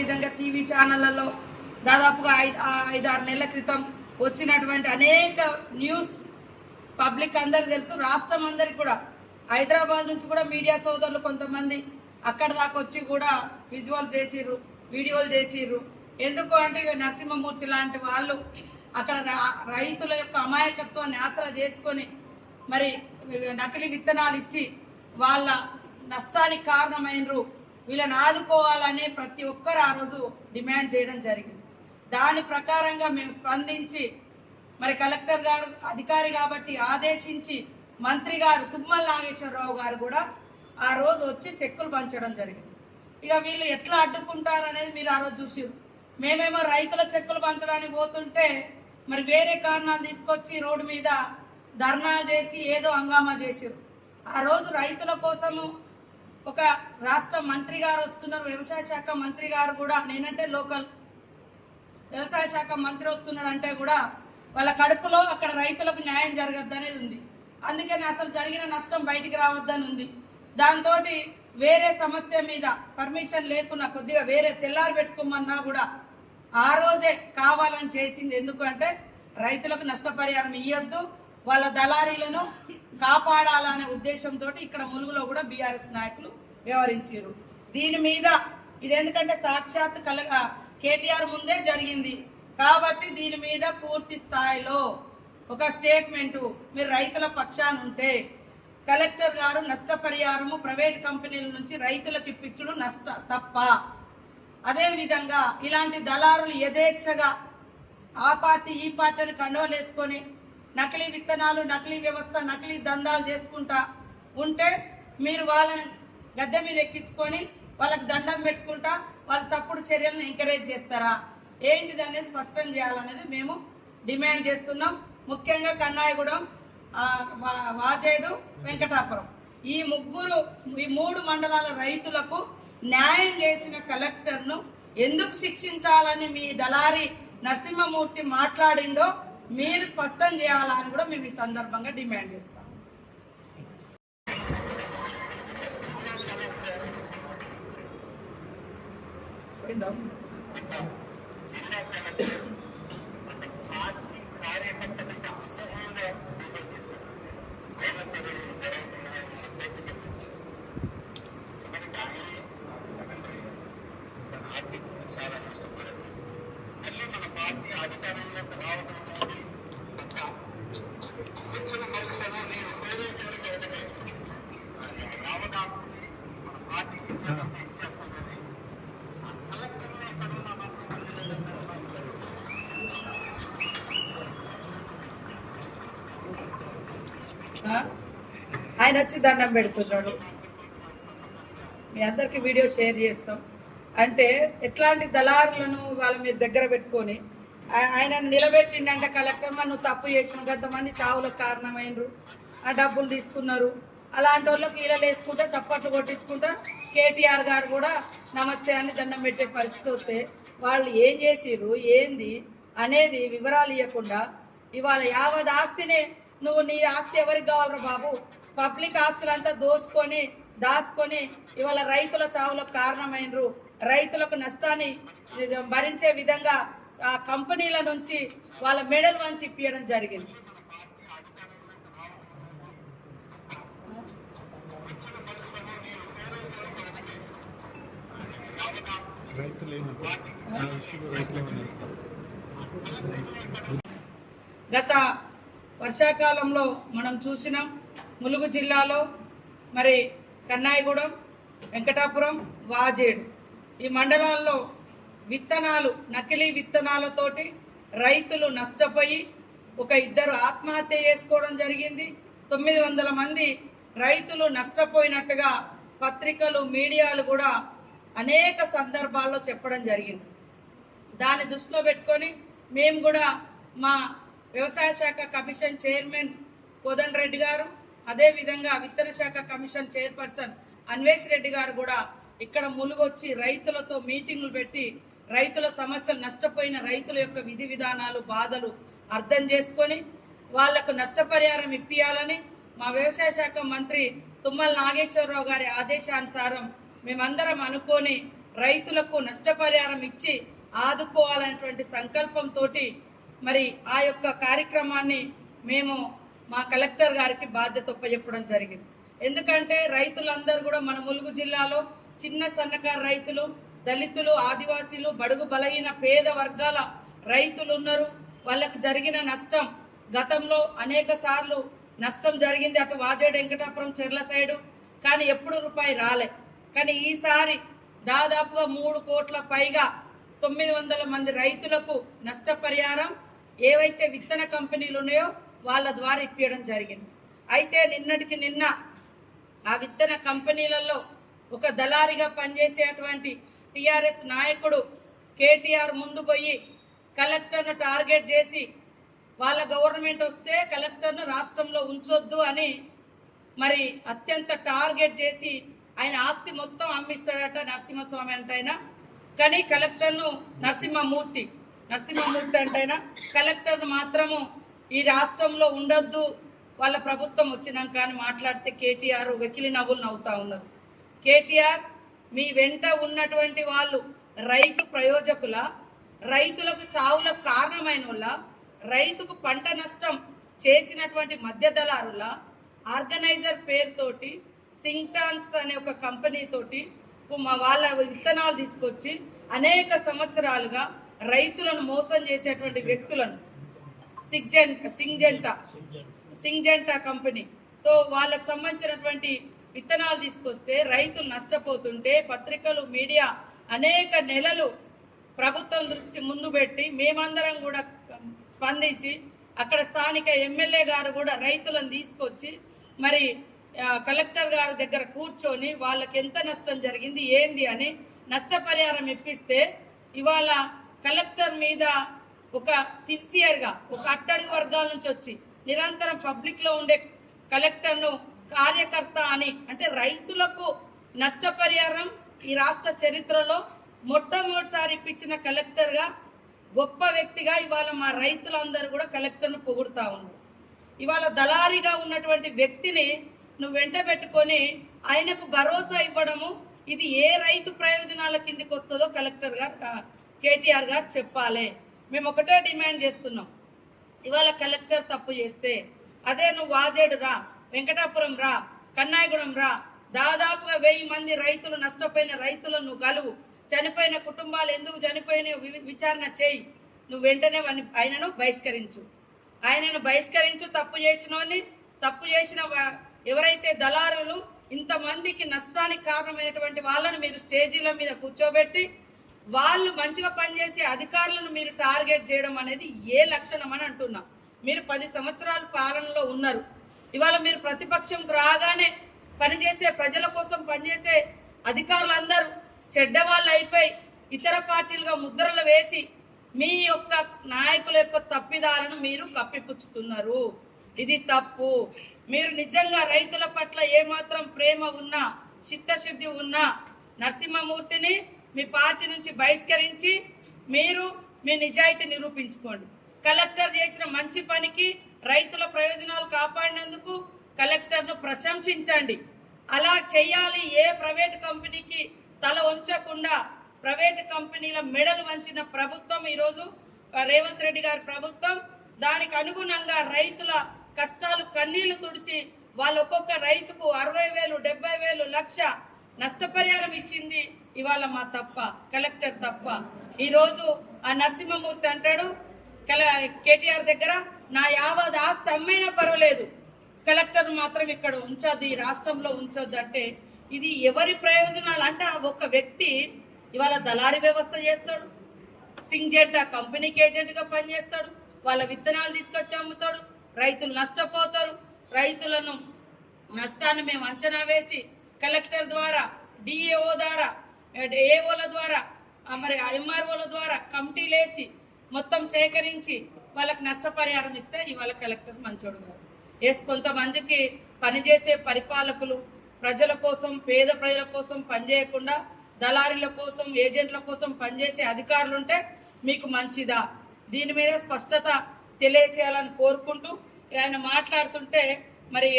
విధంగా టీవీ ఛానళ్ళలో దాదాపుగా ఐదు ఐదు ఆరు నెలల క్రితం వచ్చినటువంటి అనేక న్యూస్ పబ్లిక్ అందరికి తెలుసు. రాష్ట్రం అందరికి కూడా. హైదరాబాద్ నుంచి కూడా మీడియా సోదరులు కొంతమంది అక్కడ దాకా వచ్చి కూడా విజువల్ చేసిర్రు వీడియోలు చేసిర్రు. ఎందుకు అంటే నరసింహమూర్తి లాంటి వాళ్ళు అక్కడ రైతుల యొక్క అమాయకత్వాన్ని ఆసరా చేసుకొని మరి నకిలీ విత్తనాలు ఇచ్చి వాళ్ళ నష్టానికి కారణమైనరు. వీళ్ళని ఆదుకోవాలని ప్రతి ఒక్కరు ఆ రోజు డిమాండ్ చేయడం జరిగింది. దాని ప్రకారంగా మేము స్పందించి మరి కలెక్టర్ గారు అధికారి కాబట్టి ఆదేశించి మంత్రి గారు తుమ్మల నాగేశ్వరరావు గారు కూడా ఆ రోజు వచ్చి చెక్కులు పంచడం జరిగింది. ఇక వీళ్ళు ఎట్లా అడ్డుకుంటారు అనేది మీరు ఆ రోజు చూసారు మేమేమో రైతుల చెక్కులు పంచడానికి పోతుంటే మరి వేరే కారణాలు తీసుకొచ్చి రోడ్డు మీద ధర్నా చేసి ఏదో హంగామా చేసారు ఆ రోజు రైతుల కోసము ఒక రాష్ట్ర మంత్రి గారు వస్తున్నారు వ్యవసాయ శాఖ మంత్రి గారు కూడా నేనంటే లోకల్. వ్యవసాయ శాఖ మంత్రి వస్తున్నాడు అంటే కూడా వాళ్ళ కడుపులో అక్కడ రైతులకు న్యాయం జరగద్దు అనేది ఉంది అందుకని అసలు జరిగిన నష్టం బయటికి రావద్దని ఉంది. దాంతో వేరే సమస్య మీద పర్మిషన్ లేకున్నా కొద్దిగా వేరే తెల్లారి పెట్టుకోమన్నా కూడా ఆ రోజే కావాలని చేసింది. ఎందుకంటే రైతులకు నష్టపరిహారం ఇవ్వద్దు వాళ్ళ దళారీలను కాపాడాలనే ఉద్దేశంతో ఇక్కడ ములుగులో కూడా బీఆర్ఎస్ నాయకులు వ్యవహరించారు. దీని మీద ఇది ఎందుకంటే సాక్షాత్ కల కేటీఆర్ ముందే జరిగింది. కాబట్టి దీని మీద పూర్తి స్థాయిలో ఒక స్టేట్మెంటు మీరు రైతుల పక్షాన ఉంటే కలెక్టర్ గారు నష్టపరిహారము ప్రైవేట్ కంపెనీల నుంచి రైతులకు ఇప్పించడం నష్ట తప్ప. అదేవిధంగా ఇలాంటి దళారులు యథేచ్ఛగా ఆ పార్టీ ఈ పార్టీని కండవలేసుకొని నకిలీ విత్తనాలు నకిలీ వ్యవస్థ నకిలీ దందాలు చేసుకుంటా ఉంటే మీరు వాళ్ళని గద్దె మీద ఎక్కించుకొని వాళ్ళకి దండం పెట్టుకుంటా వాళ్ళ తప్పుడు చర్యలను ఎంకరేజ్ చేస్తారా? ఏంటిది అనేది స్పష్టం చేయాలనేది మేము డిమాండ్ చేస్తున్నాం. ముఖ్యంగా కన్నాయగూడెం వాజేడు వెంకటాపురం. ఈ ముగ్గురు ఈ మూడు మండలాల రైతులకు న్యాయం చేసిన కలెక్టర్ను ఎందుకు శిక్షించాలని మీ దళారి నరసింహమూర్తి మాట్లాడిండో మీరు స్పష్టం చేయాలని కూడా మేము ఈ సందర్భంగా డిమాండ్ చేస్తాం పోయిందా? ఆయన వచ్చి దండం పెడుతున్నాడు. మీ అందరికి వీడియో షేర్ చేస్తాం. అంటే ఎట్లాంటి దళారులను వాళ్ళ మీరు దగ్గర పెట్టుకొని ఆయన నిలబెట్టిండంటే కలెక్టర్ మరి నువ్వు తప్పు చేసిన కొంతమంది చావులకు కారణమైనరు ఆ డబ్బులు తీసుకున్నారు. అలాంటి వాళ్ళకి ఈలలు వేసుకుంటా చప్పట్లు కొట్టించుకుంటా కేటీఆర్ గారు కూడా నమస్తే అని దండం పెట్టే పరిస్థితి వస్తే వాళ్ళు ఏం చేసిర్రు ఏంది అనేది వివరాలు ఇవ్వకుండా ఇవాళ యావత్ ఆస్తినే నువ్వు నీ ఆస్తి ఎవరికి కావాలరా బాబు? పబ్లిక్ ఆస్తులంతా దోసుకొని దాచుకొని ఇవాళ రైతుల చావులకు కారణమైనరు రైతులకు నష్టాన్ని భరించే విధంగా ఆ కంపెనీల నుంచి వాళ్ళ మెడల్ వంచి ఇప్పించడం జరిగింది. గత వర్షాకాలంలో మనం చూసినాం ములుగు జిల్లాలో మరి కన్నాయిగూడెం వెంకటాపురం వాజేడు. ఈ మండలాల్లో విత్తనాలు నకిలీ విత్తనాలతోటి రైతులు నష్టపోయి ఒక ఇద్దరు ఆత్మహత్య చేసుకోవడం జరిగింది. తొమ్మిది వందల మంది రైతులు నష్టపోయినట్టుగా పత్రికలు మీడియాలు కూడా అనేక సందర్భాల్లో చెప్పడం జరిగింది. దాన్ని దృష్టిలో పెట్టుకొని మేము కూడా మా వ్యవసాయ శాఖ కమిషన్ చైర్మన్ కోదండ రెడ్డి గారు అదేవిధంగా విత్తన శాఖ కమిషన్ చైర్పర్సన్ అన్వేష్ రెడ్డి గారు కూడా ఇక్కడ ములుగొచ్చి రైతులతో మీటింగ్లు పెట్టి రైతుల సమస్యలు నష్టపోయిన రైతుల యొక్క విధి విధానాలు బాధలు అర్థం చేసుకొని వాళ్ళకు నష్టపరిహారం ఇప్పియాలని మా వ్యవసాయ శాఖ మంత్రి తుమ్మల నాగేశ్వరరావు గారి ఆదేశానుసారం మేమందరం అనుకొని రైతులకు నష్టపరిహారం ఇచ్చి ఆదుకోవాలనేటువంటి సంకల్పంతో మరి ఆ యొక్క కార్యక్రమాన్ని మేము మా కలెక్టర్ గారికి బాధ్యత ఒప్పచెప్పడం జరిగింది. ఎందుకంటే రైతులందరూ కూడా మన ములుగు జిల్లాలో చిన్న సన్నకారు రైతులు దళితులు ఆదివాసీలు బడుగు బలహీన పేద వర్గాల రైతులు ఉన్నారు వాళ్ళకు జరిగిన నష్టం గతంలో అనేక సార్లు నష్టం జరిగింది అటు వాజేడు వెంకటాపురం చెర్ల సైడు. కానీ ఎప్పుడు రూపాయి రాలే. కానీ ఈసారి దాదాపుగా మూడు కోట్ల పైగా తొమ్మిది వందల మంది రైతులకు నష్టపరిహారం ఏవైతే విత్తన కంపెనీలు ఉన్నాయో వాళ్ళ ద్వారా ఇప్పించడం జరిగింది. అయితే నిన్నటికి నిన్న ఆ విత్తన కంపెనీలలో ఒక దళారిగా పనిచేసేటువంటి టిఆర్ఎస్ నాయకుడు కేటీఆర్ ముందు పోయి కలెక్టర్ను టార్గెట్ చేసి వాళ్ళ గవర్నమెంట్ వస్తే కలెక్టర్ను రాష్ట్రంలో ఉంచొద్దు అని మరి అత్యంత టార్గెట్ చేసి ఆయన ఆస్తి మొత్తం అమ్మిస్తాడట నరసింహస్వామి అంటైనా. కానీ కలెక్టర్ను నరసింహమూర్తి నరసింహమూర్తి అంటైనా. కలెక్టర్ను మాత్రము ఈ రాష్ట్రంలో ఉండొద్దు వాళ్ళ ప్రభుత్వం వచ్చినాక అని మాట్లాడితే కేటీఆర్ వెకిలి నవ్వులు నవ్వుతా ఉన్నారు. కేటీఆర్ మీ వెంట ఉన్నటువంటి వాళ్ళు రైతు ప్రయోజకుల రైతులకు చావులకు కారణమైన వాళ్ళ రైతుకు పంట నష్టం చేసినటువంటి మధ్య దళారుల ఆర్గనైజర్ పేరుతోటి సింగ్టాన్స్ అనే ఒక కంపెనీతోటి మా వాళ్ళ విత్తనాలు తీసుకొచ్చి అనేక సంవత్సరాలుగా రైతులను మోసం చేసేటువంటి వ్యక్తులను. సిగ్జెంట సింగ్జెంటా సింగ్జెంటా కంపెనీతో వాళ్ళకు సంబంధించినటువంటి విత్తనాలు తీసుకొస్తే రైతులు నష్టపోతుంటే పత్రికలు మీడియా అనేక నెలలు ప్రభుత్వం దృష్టి ముందు పెట్టి మేమందరం కూడా స్పందించి అక్కడ స్థానిక ఎమ్మెల్యే గారు కూడా రైతులను తీసుకొచ్చి మరి కలెక్టర్ గారి దగ్గర కూర్చొని వాళ్ళకి ఎంత నష్టం జరిగింది ఏంది అని నష్టపరిహారం ఇప్పిస్తే ఇవాళ కలెక్టర్ మీద ఒక సిన్సియర్గా ఒక అట్టడి వర్గాల నుంచి వచ్చి నిరంతరం పబ్లిక్లో ఉండే కలెక్టర్ను కార్యకర్త అని అంటే రైతులకు నష్టపరిహారం ఈ రాష్ట్ర చరిత్రలో మొట్టమొదటిసారి ఇప్పించిన కలెక్టర్గా గొప్ప వ్యక్తిగా ఇవాళ మా రైతులందరూ కూడా కలెక్టర్ను పొగుడుతా ఉన్నారు. ఇవాళ దళారిగా ఉన్నటువంటి వ్యక్తిని నువ్వు వెంట పెట్టుకొని ఆయనకు భరోసా ఇవ్వడము ఇది ఏ రైతు ప్రయోజనాల కిందికి వస్తుందో కలెక్టర్ గారు కేటీఆర్ గారు చెప్పాలి. మేము ఒకటే డిమాండ్ చేస్తున్నాం. ఇవాళ కలెక్టర్ తప్పు చేస్తే అదే నువ్వు వాజేడు రా. వెంకటాపురం రా కన్నాయగూడెం రా. దాదాపుగా వెయ్యి మంది రైతులు నష్టపోయిన రైతులను కలువు. చనిపోయిన కుటుంబాలు ఎందుకు చనిపోయినాయో వి- విచారణ చేయి. నువ్వు వెంటనే ఆయనను బహిష్కరించు. ఆయనను బహిష్కరించు తప్పు చేసినోని తప్పు చేసిన ఎవరైతే దళారులు ఇంతమందికి నష్టానికి కారణమైనటువంటి వాళ్ళను మీరు స్టేజీల మీద కూర్చోబెట్టి వాళ్ళు మంచిగా పనిచేసే అధికారులను మీరు టార్గెట్ చేయడం అనేది ఏ లక్షణం అని అంటున్నా. మీరు పది సంవత్సరాల పాలనలో ఉన్నారు. ఇవాళ మీరు ప్రతిపక్షంకు రాగానే పనిచేసే ప్రజల కోసం పనిచేసే అధికారులందరూ చెడ్డవాళ్ళు అయిపోయి ఇతర పార్టీలుగా ముద్రలు వేసి మీ యొక్క నాయకుల యొక్క తప్పిదాలను మీరు కప్పిపుచ్చుతున్నారు. ఇది తప్పు. మీరు నిజంగా రైతుల పట్ల ఏమాత్రం ప్రేమ ఉన్నా చిత్తశుద్ధి ఉన్నా నరసింహమూర్తిని మీ పార్టీ నుంచి బహిష్కరించి మీరు మీ నిజాయితీ నిరూపించుకోండి. కలెక్టర్ చేసిన మంచి పనికి రైతుల ప్రయోజనాలు కాపాడినందుకు కలెక్టర్ను ప్రశంసించండి. అలా చేయాలి ఏ ప్రైవేట్ కంపెనీకి తల ఉంచకుండా ప్రైవేట్ కంపెనీల మెడలు వంచిన ప్రభుత్వం ఈరోజు రేవంత్ రెడ్డి గారి ప్రభుత్వం. దానికి అనుగుణంగా రైతుల కష్టాలు కన్నీళ్ళు తుడిచి వాళ్ళు ఒక్కొక్క రైతుకు అరవై వేలు డెబ్బై వేలు లక్ష నష్టపరిహారం ఇచ్చింది ఇవాళ మా తప్ప కలెక్టర్ తప్ప. ఈరోజు ఆ నరసింహమూర్తి అంటాడు కల కేటీఆర్ దగ్గర నా యావత్ ఆస్తి అమ్మైనా పర్వాలేదు. కలెక్టర్ మాత్రం ఇక్కడ ఉంచొద్దు ఈ రాష్ట్రంలో ఉంచొద్దు అంటే ఇది ఎవరి ప్రయోజనాలు? అంటే ఒక వ్యక్తి ఇవాళ దళారి వ్యవస్థ చేస్తాడు సింగ్జెంట్ ఆ కంపెనీకి ఏజెంట్గా పనిచేస్తాడు వాళ్ళ విత్తనాలు తీసుకొచ్చి అమ్ముతాడు రైతులు నష్టపోతారు రైతులను నష్టాన్ని మేము అంచనా వేసి కలెక్టర్ ద్వారా డిఏఓ ద్వారా ఏఓల ద్వారా మరి ఎంఆర్ఓల ద్వారా కమిటీలు వేసి మొత్తం సేకరించి వాళ్ళకి నష్టపరిహారం ఇస్తే ఇవాళ కలెక్టర్ మంచోడు కాదు. ఎస్ కొంతమందికి పనిచేసే పరిపాలకులు ప్రజల కోసం పేద ప్రజల కోసం పనిచేయకుండా దళారీల కోసం ఏజెంట్ల కోసం పనిచేసే అధికారులు ఉంటే మీకు మంచిదా? దీని మీద స్పష్టత తెలియచేయాలని కోరుకుంటూ ఆయన మాట్లాడుతుంటే మరి